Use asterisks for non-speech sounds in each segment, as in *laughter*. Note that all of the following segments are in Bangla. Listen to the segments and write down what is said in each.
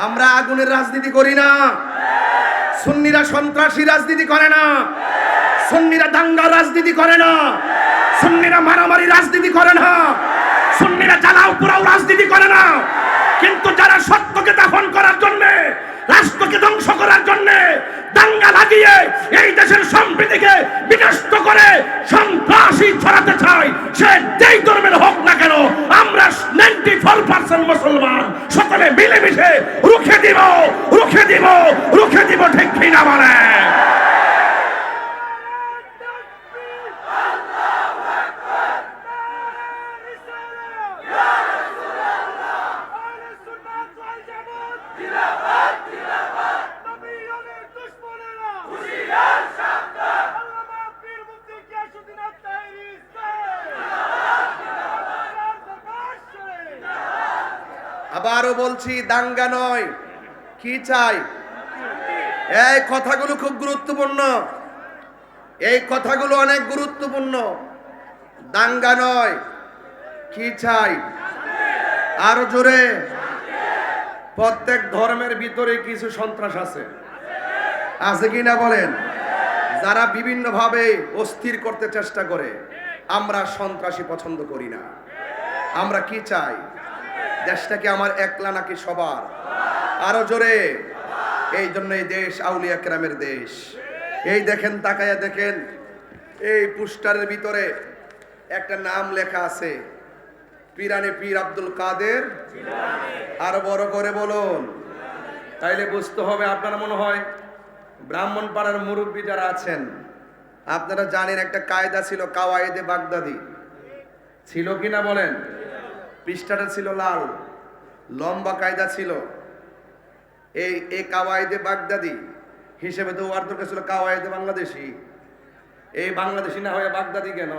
আমরা আগুনের রাজনীতি করি না। সুন্নিরা সন্ত্রাসী রাজনীতি করে না। সুন্নিরা দাঙ্গা রাজনীতি করে না। সুন্নিরা মারামারি রাজনীতি করে না। সুন্নিরা জ্বালাও পোড়াও রাজনীতি করে না। কিন্তু যারা সত্যকে দাফন করার জন্য, রাষ্ট্রকে ধ্বংস করার জন্য দাঙ্গা লাগিয়ে এই দেশের সম্প্রীতিকে বিনষ্ট করে সন্ত্রাসী ছড়াতে চায়, সে যেই ধর্মের হোক না কেন, আমরা নাইনটি ফোর পার্সেন্ট মুসলমান। সকলে মিলেমিশে রুখে দিব রুখে দিব রুখে দিব ঠিক কিনা বলে? বলছি, দাঙ্গা নয়। কি চাই? এই কথাগুলো খুব গুরুত্বপূর্ণ। এই কথাগুলো অনেক গুরুত্বপূর্ণ। দাঙ্গা নয়। কি চাই? আরও জোরে। প্রত্যেক ধর্মের ভিতরে কিছু সন্ত্রাস আছে। আছে কি না বলেন? যারা বিভিন্নভাবে অস্থির করতে চেষ্টা করে, আমরা সন্ত্রাসী পছন্দ করি না। আমরা কি চাই? দেশটাকে আমার একলা নাকি সবার? আরও জোরে। এই জন্য এই দেশ আউলিয়া কেরামের দেশ। এই দেখেন, তাকায়া দেখেন, এই পুস্টারের ভিতরে একটা নাম লেখা আছে। পিরানে পীর আব্দুল কাদের। আরও বড় করে বলুন। তাইলে বুঝতে হবে আপনারা মনে হয় ব্রাহ্মণ পাড়ার মুরব্বী যারা আছেন, আপনারা জানেন একটা কায়দা ছিল কাওয়ায়েদে বাগদাদি। ছিল কিনা বলেন? পৃষ্ঠাটা ছিল লাল, লম্বা কায়দা ছিল। এই এই কাওয়ায়দে বাগদাদি হিসেবে তো ওয়ার দরকার ছিল কাওয়ায়দে বাংলাদেশি। এই বাংলাদেশি না হয়ে বাগদাদি কেন?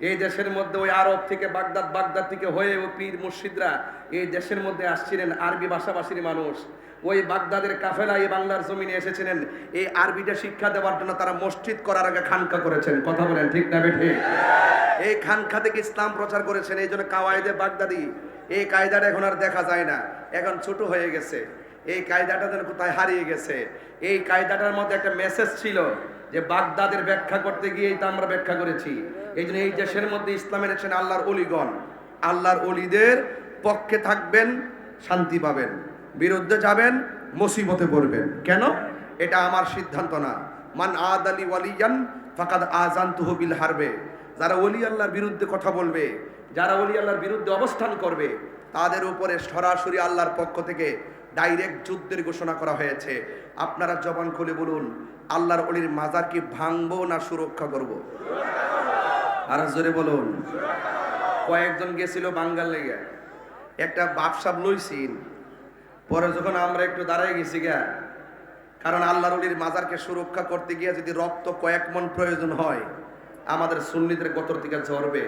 এই দেশের মধ্যে ওই আরব থেকে বাগদাদ বাগদাদ থেকে হয়ে ও পীর মুর্শিদরা এই দেশের মধ্যে আসছিলেন আরবি ভাষাভাষীর মানুষ। ওই বাগদাদের কাফেলা এই বাংলার জমিনে এসেছিলেন। এই আরবিটা শিক্ষা দেওয়ার জন্য তারা মসজিদ করার আগে খানকা করেছেন। কথা বলেন ঠিক না বেঠে? এই খানকা থেকে ইসলাম প্রচার করেছেন, এই জন্য কাওয়ায়দে বাগদাদি। এই কায়দাটা এখন আর দেখা যায় না। এখন ছোট হয়ে গেছে। এই কায়দাটা যেন কোথায় হারিয়ে গেছে। এই কায়দাটার মধ্যে একটা মেসেজ ছিল। যে বাগদাদের ব্যাখ্যা করতে গিয়েই তা আমরা ব্যাখ্যা করেছি। এই জন্য এই দেশের মধ্যে ইসলামের এসেছেন আল্লাহর অলিগণ। আল্লাহর অলিদের পক্ষে থাকবেন, শান্তি পাবেন, বিরুদ্ধে যাবেন, মুসিবতে পড়বেন। কেন? এটা আমার সিদ্ধান্ত না। মান আদ আলী ওয়ালিয়ান ফাকাদ আজান তুহবিল হারবে। যারা অলি আল্লাহর বিরুদ্ধে কথা বলবে, যারা অলি আল্লাহর বিরুদ্ধে অবস্থান করবে, তাদের উপরে সরাসরি আল্লাহর পক্ষ থেকে ডাইরেক্ট যুদ্ধের ঘোষণা করা হয়েছে। আপনারা জবান খুলে বলুন, আল্লাহর অলির মাজার কি ভাঙবো না সুরক্ষা করব? আর জোরে বলুন। কয়েকজন গেছিল বাঙ্গাল লেগে। একটা বাপসাপ লইছিন পরে যখন আমরা একটু দাঁড়াই গেছি গা, কারণ আল্লাহর অলির মাজারকে সুরক্ষা করতে গিয়ে যদি রক্ত কয়েক মন প্রয়োজন হয়, আমাদের সুন্নিদের গোতর থেকে ঝরবে।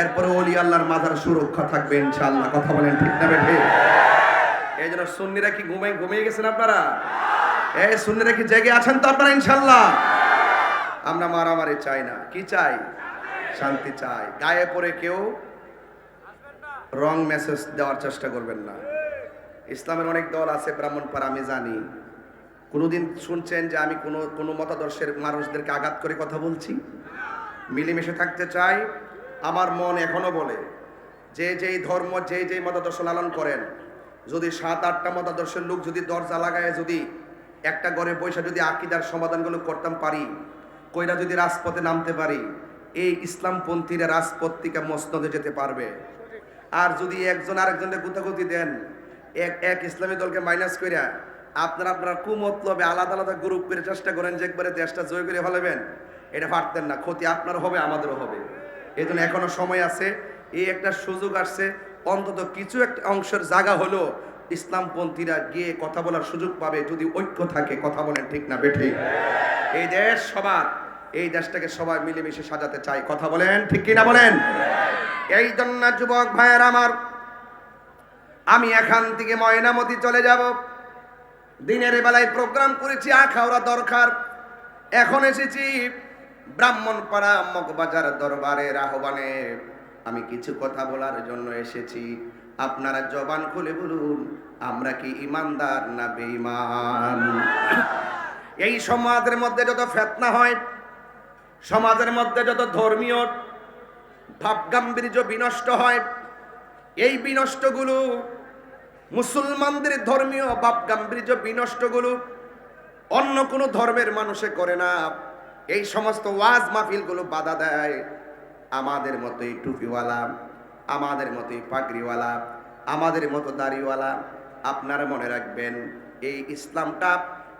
এরপরে অলি আল্লাহর মাজার সুরক্ষা থাকবে ইনশাআল্লাহ। কথা বলেন ঠিক না বেঠে? এই জন্য সুন্নিরা কি ঘুমাই ঘুমিয়ে গেছেন আপনারা? এই সুন্নিরা কি জেগে আছেন তো আপনারা ইনশাল্লাহ আমরা মারামারি চাই না। কি চাই? শান্তি চাই। গায়ে পড়ে কেউ রং মেসেজ দেওয়ার চেষ্টা করবেন না। ইসলামের অনেক দল আছে ব্রাহ্মণ ব্রাহ্মণপাড়া আমি জানি। কোনোদিন শুনছেন যে আমি কোনো কোনো মতাদর্শের মানুষদেরকে আঘাত করে কথা বলছি? মিলেমিশে থাকতে চাই। আমার মন এখনও বলে, যে যেই ধর্ম, যে যেই মতাদর্শ লালন করেন যদি সাত, আটটা মতাদর্শের লোক যদি দরজা লাগায়, যদি একটা ঘরে বৈশা যদি আকিদার সমাধানগুলো করতাম পারি, কইরা যদি রাজপথে নামতে পারি, এই ইসলামপন্থীরা রাজপথ থেকে মসনদে যেতে পারবে। আর যদি একজন আরেকজনকে গুতাগুতি দেন, এক এক ইসলামী দলকে মাইনাস কইরা, আপনারা আপনারা কুমতলবে আলাদা আলাদা গ্রুপ করে চেষ্টা করেন যে একবারে দেশটা জয় করে ফেলাবেন, এটা পারতেন না। ক্ষতি আপনার হবে, আমাদেরও হবে। এই জন্য এখনও সময় আছে, এই একটা সুযোগ আসছে অন্তত কিছু একটা অংশের জায়গা হলো ইসলামপন্থীরা গিয়ে কথা বলার সুযোগ পাবে যদি ঐক্য থাকে, কথা বলেন ঠিক না বেঠে। এই দেশ সবার, এই দেশটাকে সবাই মিলেমিশে সাজাতে চাই কথা বলেন ঠিক কি না বলেন? এই জন্য যুবক ভাইয়ের আমার, আমি এখান থেকে ময়নামতি চলে যাব। দিনের বেলায় প্রোগ্রাম করেছি আখাওড়া দরকার এখন এসেছি ব্রাহ্মণপাড়া মগবাজার দরবারের আহ্বানে। আমি কিছু কথা বলার জন্য এসেছি। আপনারা জবান খুলে বলুন, আমরা কি ইমানদার না বেঈমান? এই সমাজের মধ্যে যত ফেতনা হয়, সমাজের মধ্যে যত ধর্মীয় ভাবগাম্ভীর্য বিনষ্ট হয়, এই বিনষ্টগুলো, মুসলমানদের ধর্মীয় ভাবগাম্ভীর্য বিনষ্টগুলো অন্য কোনো ধর্মের মানুষে করে না। এই সমস্ত ওয়াজ মাহফিলগুলো বাধা দেয়। আমাদের মতোই টুপিওয়ালা, আমাদের মতোই পাগড়িওয়ালা, আমাদের মতো দাড়িওয়ালা আপনারা মনে রাখবেন, এই ইসলামটা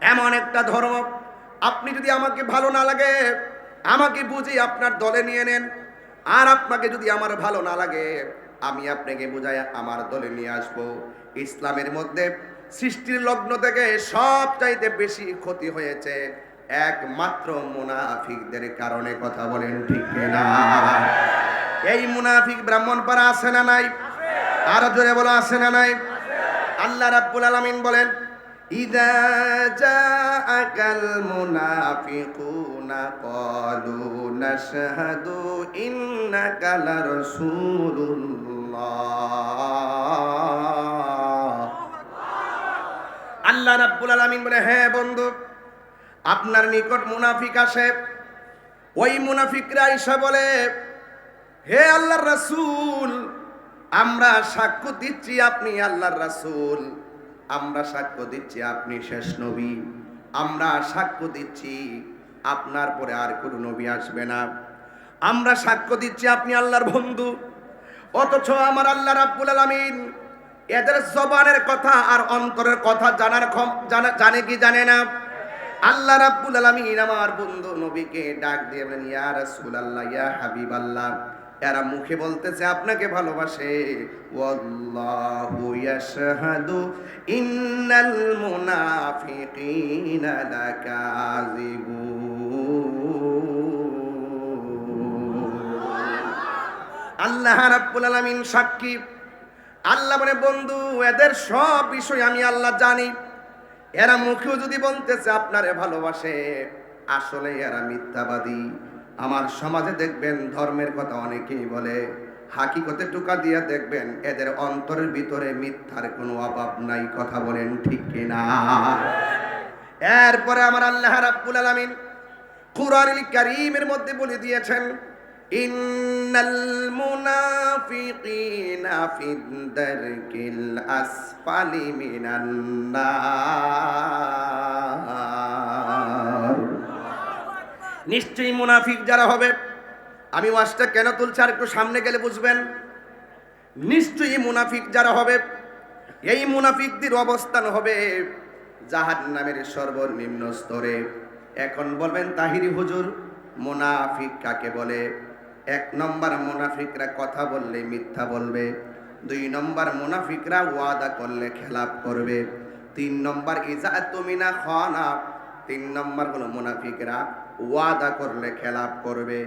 এমন একটা ধর্ম। আপনি যদি আমাকে ভালো না লাগে, আমাকে বুঝি আপনার দলে নিয়ে নেন। আর আপনাকে যদি আমার ভালো না লাগে, আমি আপনাকে বুঝাই আমার দলে নিয়ে আসব। ইসলামের মধ্যে সৃষ্টির লগ্ন থেকে সব চাইতে বেশি ক্ষতি হয়েছে একমাত্র মুনাফিকদের কারণে কথা বলেন ঠিক না এই মুনাফিক ব্রাহ্মণ পাড়া আছে না নাই? আরও জোরে বলো, আছে না নাই? আল্লাহ রাব্বুল আলামিন বলেন, ইদা জাআকাল মুনাফিকুনা ক্বালু নাশহাদু ইন্নাকা লারাসূলুল্লাহ। আল্লাহ রাব্বুল আলামিন বলে হ্যাঁ বন্ধু আপনার নিকট মুনাফিক আসে। ওই মুনাফিকরা এসে বলে, হে আল্লাহর রাসূল, আমরা সাক্ষ্য দিচ্ছি আপনি আল্লাহর রাসূল। আমরা সাক্ষ্য দিচ্ছি আপনি শেষ নবী। আমরা সাক্ষ্য দিচ্ছি আপনার পরে আর কোনো নবী আসবে না। আমরা সাক্ষ্য দিচ্ছি আপনি আল্লাহর বন্ধু। অথচ আমার আল্লাহ রাব্বুল আলামিন এদের জবানের কথা আর অন্তরের কথা জানার জানে কি জানে না? আল্লাহ রাব্বুল আলামিন আমার বন্ধু নবীকে ডাক দিয়ে বলেন, ইয়া রাসূলুল্লাহ, ইয়া হাবিবাল্লাহ। এরা মুখে বলতেছে, আপনাকে ভালোবাসে। ওয়াল্লাহু ইয়াশহাদু ইন্নাল মুনাফিকিনা লাকাযিবুন। আল্লাহ রাব্বুল আলামিন সাক্ষী। আল্লাহ মানে বন্ধু, এদের সব বিষয় আমি আল্লাহ জানি। এরা মুখেও যদি বলতেছে আপনারে ভালোবাসে, আসলে এরা মিথ্যাবাদী। আমার সমাজে দেখবেন ধর্মের কথা অনেকেই বলে, হাকিকতে টুকা দিয়ে দেখবেন এদের অন্তরের ভিতরে মিথ্যার কোনো অভাব নাই, কথা বলেন ঠিক কিনা? এরপরে আমার আল্লাহ রাব্বুল আলামিন কুরআনুল কারীমের মধ্যে বলে দিয়েছেন নিশ্চয়ই মুনাফিক যারা হবে, আমি ওয়াজটা কেন তুলছি আর একটু সামনে গেলে বুঝবেন? নিশ্চয়ই মুনাফিক যারা হবে, এই মুনাফিকদের অবস্থান হবে জাহান নামের সর্বনিম্ন স্তরে। এখন বলবেন, তাহিরি হুজুর, মুনাফিক কাকে বলে? এক নম্বর মুনাফিকরা কথা বললে মিথ্যা বলবে দুই নম্বর মুনাফিকরা ওয়াদা করলে খেলাপ করবে তিন নম্বর ইজা তুমিনা খানা তিন নম্বর কোন মুনাফিকরা ওয়াদা করলে খেলাপ করবে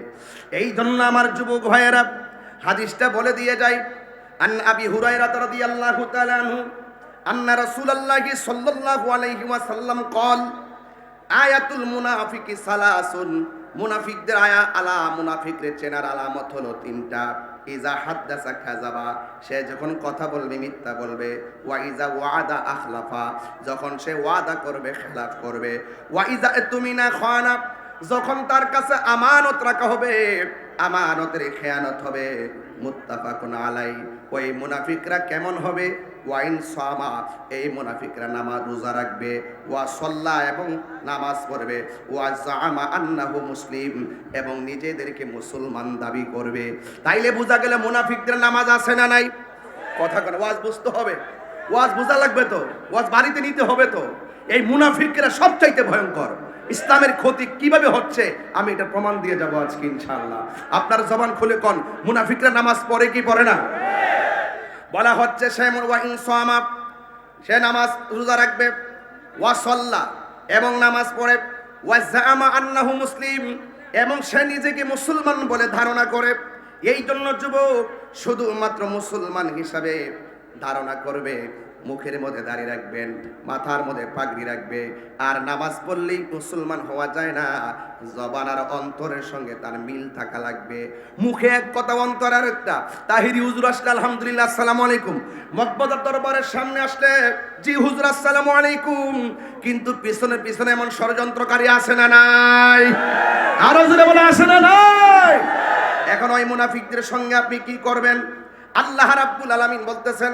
এই জন্য আমার যুবক ভাইয়েরা হাদিসটা বলে দিয়ে যায় আন আবি হুরায়রা রাদিয়াল্লাহু তাআলা আনহু আন্না রাসূলুল্লাহি সাল্লাল্লাহু আলাইহি ওয়াসাল্লাম قال আয়াতুল মুনাফিকি সালাসুন মুনাফিকদের আয়া আলা, মুনাফিকদের চেনার আলামত হলো তিনটা। ইজা হাদ্দাসা খাজাবা সে যখন কথা বলবে, মিথ্যা বলবে। ওয়া ইজা ওয়াদা আখলাফা, যখন সে ওয়াদা করবে, খেলাফ করবে। ওয়া ইজা তুমিনা খানা, যখন তার কাছে আমানত রাখা হবে, আমানতের খেয়ানত হবে। মুত্তাফাকুন আলাই ওই মুনাফিকরা কেমন হবে? ওয়াইন সামা, এই মুনাফিকরা নামাজ রোজা রাখবে, ওয়া সল্লা এবং নামাজ পড়বে, ওয়া জামা আন্নাহু মুসলিম এবং নিজেদেরকে মুসলমান দাবি করবে। তাইলে বোঝা গেলে মুনাফিকদের নামাজ আছে না নাই? কথা করে ওয়াজ বুঝতে হবে। ওয়াজ বোঝা লাগবে তো? ওয়াজ বাড়িতে নিতে হবে তো? এই মুনাফিকরা সবচাইতে ভয়ঙ্কর। ইসলামের ক্ষতি কীভাবে হচ্ছে? আমি এটা প্রমাণ দিয়ে যাব আজকে ইনশাআল্লাহ। আপনার জবান খুলে কন, মুনাফিকরা নামাজ পড়ে কি পড়ে না? বলা হচ্ছে সে সে নামাজ রোজা রাখবে। ওয়া সল্লা, এবং নামাজ পড়ে। ওয়া জামা আন্নাহু মুসলিম, এবং সে নিজেকে মুসলমান বলে ধারণা করে। এই জন্য যুবক শুধুমাত্র মুসলমান হিসাবে ধারণা করবে। মুখের মধ্যে দাঁড়িয়ে রাখবেন, মাথার মধ্যে পাগড়ি রাখবে। আর নামাজ পড়লেই মুসলমান হওয়া যায় না। জবান আর অন্তরের সঙ্গে তার মিল থাকা লাগবে। মুখে এক কথা, অন্তর আর একটা তাহিরি হুজুর আসলে আলহামদুলিল্লাহ, আসসালামু আলাইকুম। মকবদার দরবারের সামনে আসলে, জি হুজুর, আসসালামু আলাইকুম। কিন্তু পিছনে পিছনে এমন ষড়যন্ত্রকারী আছে না নাই? আরও জোরে বলে আসে না নাই? এখন ওই মুনাফিকদের সঙ্গে আপনি কি করবেন? আল্লাহ রাব্বুল আলামিন বলতেছেন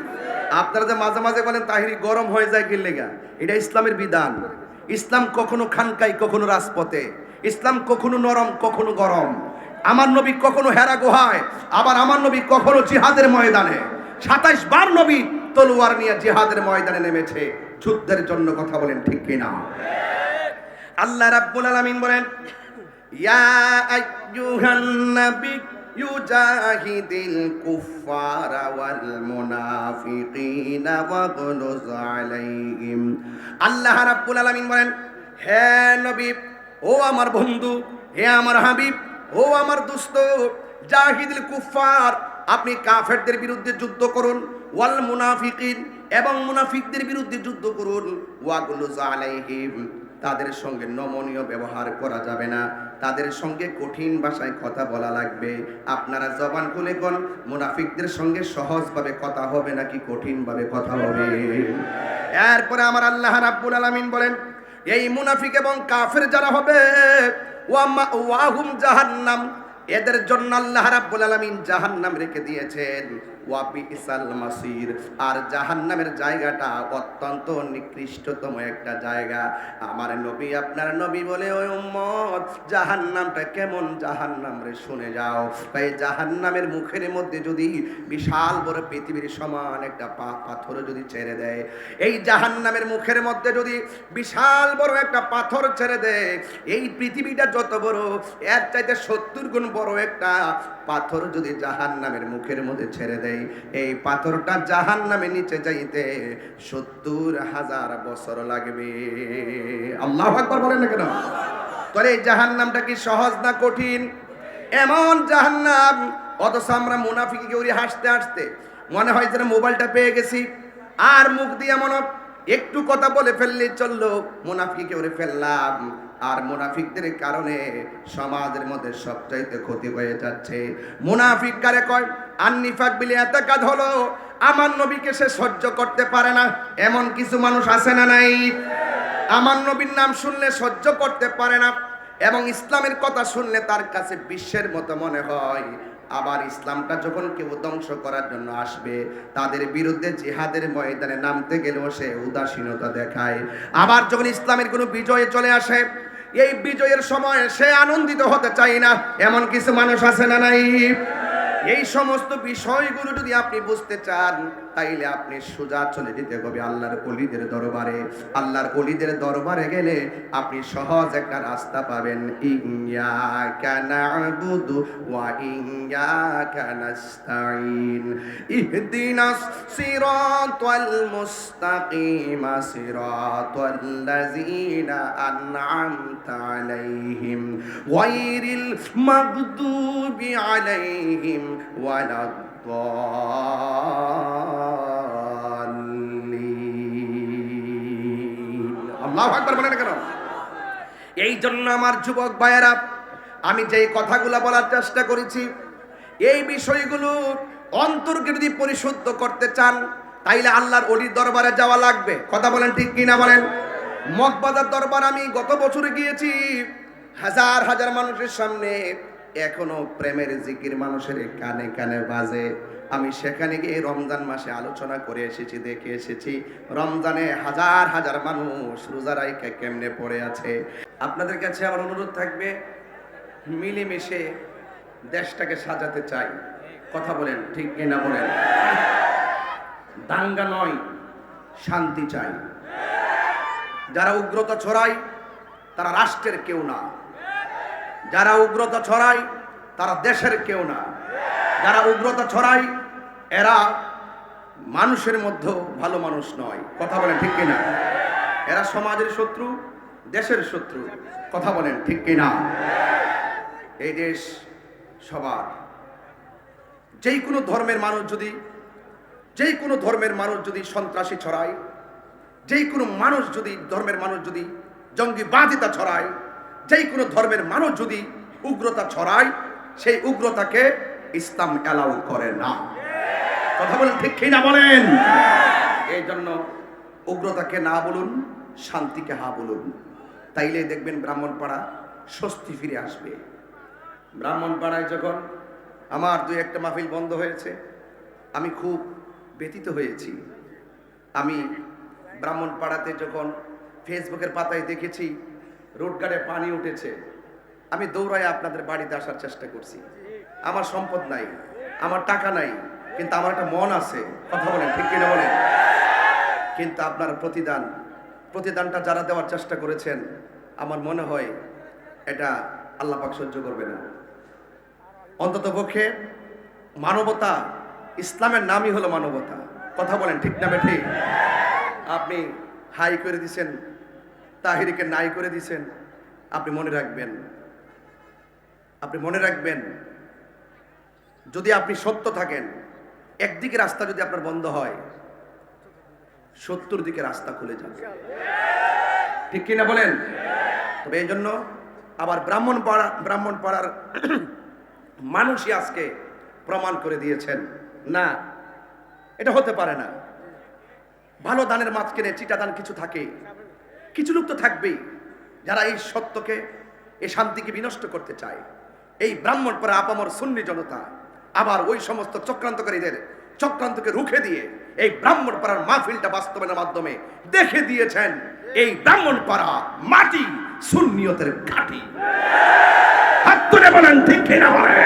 আপনারা যে মাঝে মাঝে বলেন, তাহিরি গরম হয়ে যায় কি লেগা? এটা ইসলামের বিধান। ইসলাম কখনো খানকাই, কখনো রাজপথে। ইসলাম কখনো নরম, কখনো গরম। আমার নবী কখনো হেরা গুহায়, আবার আমার নবী কখনো জিহাদের ময়দানে। সাতাইশ বার নবী তলোয়ার নিয়ে জিহাদের ময়দানে নেমেছে। যুদ্ধের জন্য কথা বলেন ঠিক কিনা? আল্লাহ রাব্বুল আলামিন বলেন, ইয়া আইয়ুহান নাবিয়্যু কুফফারা ওয়াল মুনাফিকিনা ওয়াগলুজ আলাইহিম আল্লাহ রাব্বুল আলামিন বলেন, হে নবী, ও আমার বন্ধু, হে আমার হাবিব, ও আমার দোস্ত, জাহিদিল কুফফার, আপনি কাফেরদের বিরুদ্ধে যুদ্ধ করুন, ওয়াল মুনাফিকিন এবং মুনাফিকদের বিরুদ্ধে যুদ্ধ করুন, ওয়াগলুজ আলাইহিম। তাদের সঙ্গে নমনীয় ব্যবহার করা যাবে না। তাদের সঙ্গে কঠিন ভাষায় কথা বলা লাগবে। আপনারা জবান খুলে কোন মুনাফিকদের সঙ্গে সহজভাবে কথা হবে নাকি কঠিনভাবে কথা হবে? এরপরে আমার আল্লাহ রাব্বুল আলামিন বলেন, এই মুনাফিক এবং কাফের যারা হবে ওয়াহুম জাহান্নাম, এদের জন্য আল্লাহ রাব্বুল আলামিন জাহান্নাম রেখে দিয়েছেন। ওয়াবি ইসাল মাসির। আর জাহান্নামের জায়গাটা অত্যন্ত নিকৃষ্টতম একটা জায়গা। আমার নবী আপনার নবী বলে, ওই উম্মত, জাহান্নামটা কেমন জাহান্নাম রে, শুনে যাও। তাই জাহান্নামের মুখের মধ্যে যদি বিশাল বড় পৃথিবীর সমান একটা পা- পাথর যদি ছেড়ে দেয়, এই জাহান্নামের মুখের মধ্যে যদি বিশাল বড় একটা পাথর ছেড়ে দেয়, এই পৃথিবীটা যত বড়, এর চাইতে সত্তর গুণ বড় একটা পাথর যদি জাহান্নামের মুখের মধ্যে ছেড়ে দেয় এই পাথরটা জাহান্নামে নিচে যাইতে সত্তর হাজার বছর লাগবে। আল্লাহ আকবার বলেন না কেন? তাহলে এই জাহান্নামটা কি সহজ না কঠিন? এমন জাহান্নাম, অথচ আমরা মুনাফিকে উড়ি হাসতে হাসতে মনে হয় যেন মোবাইলটা পেয়ে গেছি। আর মুখ দিয়ে মনে একটু কথা বলে ফেললে চলল মুনাফিকে উড়ে ফেললাম। আর মুনাফিকদের কারণে সমাজের মধ্যে সবচাইতে ক্ষতি হয়ে যাচ্ছে। মুনাফিক কারে কয়, আন্নিফাক বিলি এত কাজ হলো, আমার নবীকে সে সহ্য করতে পারে না। এমন কিছু মানুষ আছে না নাই? আমার নবীর নাম শুনলে সহ্য করতে পারে না, এবং ইসলামের কথা শুনলে তার কাছে বিশ্বের মতো মনে হয়। আবার ইসলামটা যখন কেউ ধ্বংস করার জন্য আসবে, তাদের বিরুদ্ধে জিহাদের ময়দানে নামতে গেলেও সে উদাসীনতা দেখায়। আবার যখন ইসলামের কোনো বিজয়ে চলে আসে এই বিজয়ের সময় সে আনন্দিত হতে চায় না। এমন কিছু মানুষ আছে না নাই? এই সমস্ত বিষয়গুলো যদি আপনি বুঝতে চান তাইলে আপনি সোজা চলে যেতে হবে আল্লাহর অলিদের দরবারে। আল্লাহর অলিদের দরবারে গেলে আপনি সহজ একটা রাস্তা পাবেন। ইয়াকা না'বুদু ওয়া ইয়াকা নাস্তাঈন ইহদিনাস সিরাতাল মুস্তাকিম সিরাতাল লাযিনা আন'আমতা আলাইহিম গায়রিল মাগদুবি আলাইহিম ওয়ালাদ আল্লাহ আকবার কেন? এই জন্য আমার যুবক ভাইয়েরা, আমি যেই কথাগুলো বলার চেষ্টা করেছি, এই বিষয়গুলো অন্তরকে যদি পরিশুদ্ধ করতে চান, তাইলে আল্লাহর অলির দরবারে যাওয়া লাগবে। কথা বলেন ঠিক কিনা বলেন? মকবাদার দরবার আমি গত বছরে গিয়েছি, হাজার হাজার মানুষের সামনে এখনও প্রেমের জিকির মানুষের কানে কানে বাজে। আমি সেখানে গিয়ে রমজান মাসে আলোচনা করে এসেছি, দেখে এসেছি, রমজানে হাজার হাজার মানুষ রোজা রাইকে কেমনে পড়ে আছে। আপনাদের কাছে আমার অনুরোধ থাকবে, মিলেমিশে দেশটাকে সাজাতে চাই। কথা বলেন, ঠিক কিনা বলেন? দাঙ্গা নয়, শান্তি চাই। যারা উগ্রতা ছড়ায়, তারা রাষ্ট্রের কেউ না। যারা উগ্রতা ছড়ায়, তারা দেশের কেউ না। যারা উগ্রতা ছড়ায় এরা মানুষের মধ্যেও ভালো মানুষ নয়। কথা বলেন ঠিক কিনা? এরা সমাজের শত্রু, দেশের শত্রু। কথা বলেন ঠিক কিনা? এই দেশ সবার। যেই কোনো ধর্মের মানুষ যদি, যেই কোনো ধর্মের মানুষ যদি সন্ত্রাসী ছড়ায়, যেই কোনো মানুষ যদি, ধর্মের মানুষ যদি জঙ্গিবাদিতা ছড়ায়, যেই কোনো ধর্মের মানুষ যদি উগ্রতা ছড়ায়, সেই উগ্রতাকে ইসলাম অ্যালাউ করে না। কথা বলেন, ঠিক কি না বলেন? এই জন্য উগ্রতাকে না বলুন, শান্তিকে হা বলুন। তাইলে দেখবেন ব্রাহ্মণপাড়া স্বস্তি ফিরে আসবে। ব্রাহ্মণপাড়ায় যখন আমার দুই একটা মাহফিল বন্ধ হয়েছে, আমি খুব ব্যতীত হয়েছি। আমি ব্রাহ্মণপাড়াতে যখন ফেসবুকের পাতায় দেখেছি রোডগার্ডে পানি উঠেছে, আমি দৌড়ায় আপনাদের বাড়িতে আসার চেষ্টা করছি। আমার সম্পদ নাই, আমার টাকা নাই কিন্তু আমার একটা মন আছে। কথা বলেন, ঠিক কিনা বলেন? কিন্তু আপনার প্রতিদান, প্রতিদানটা যারা দেওয়ার চেষ্টা করেছেন, আমার মনে হয় এটা আল্লাহ পাক সহ্য করবে না। অন্তত পক্ষে মানবতা, ইসলামের নামই হলো মানবতা। কথা বলেন, ঠিক না ঠিক আপনি হাই করে দিছেন, তাহিরিকে নাই করে দিছেন, আপনি মনে রাখবেন। আপনি মনে রাখবেন, যদি আপনি সত্য থাকেন একদিকে রাস্তা যদি আপনার বন্ধ হয়, সত্তর দিকে রাস্তা খুলে যাবে। ঠিক কিনা বলেন? তবে এই জন্য আবার ব্রাহ্মণ পাড়া, ব্রাহ্মণ পাড়ার *clears throat* মানুষই আজকে প্রমাণ করে দিয়েছেন, না, এটা হতে পারে না। ভালো দানের মাঝখানে চিটা দান কিছু থাকে, কিছু লোক তো থাকবেই, যারা এই সত্যকে, এই শান্তিকে বিনষ্ট করতে চায়। এই ব্রাহ্মণ পরে আপামর সুন্নি জনতা আবার ওই সমস্ত চক্রান্তকারীদের, চক্রান্তকে রুখে দিয়ে এই ব্রাহ্মণ পাড়ার মাহফিলটা বাস্তবায়নের মাধ্যমে দেখে দিয়েছেন এই ব্রাহ্মণ পাড়া মাটি সুন্নিয়তের ঘাটি। হাত তুলে বলেন, ঠিক কিনা বলেন?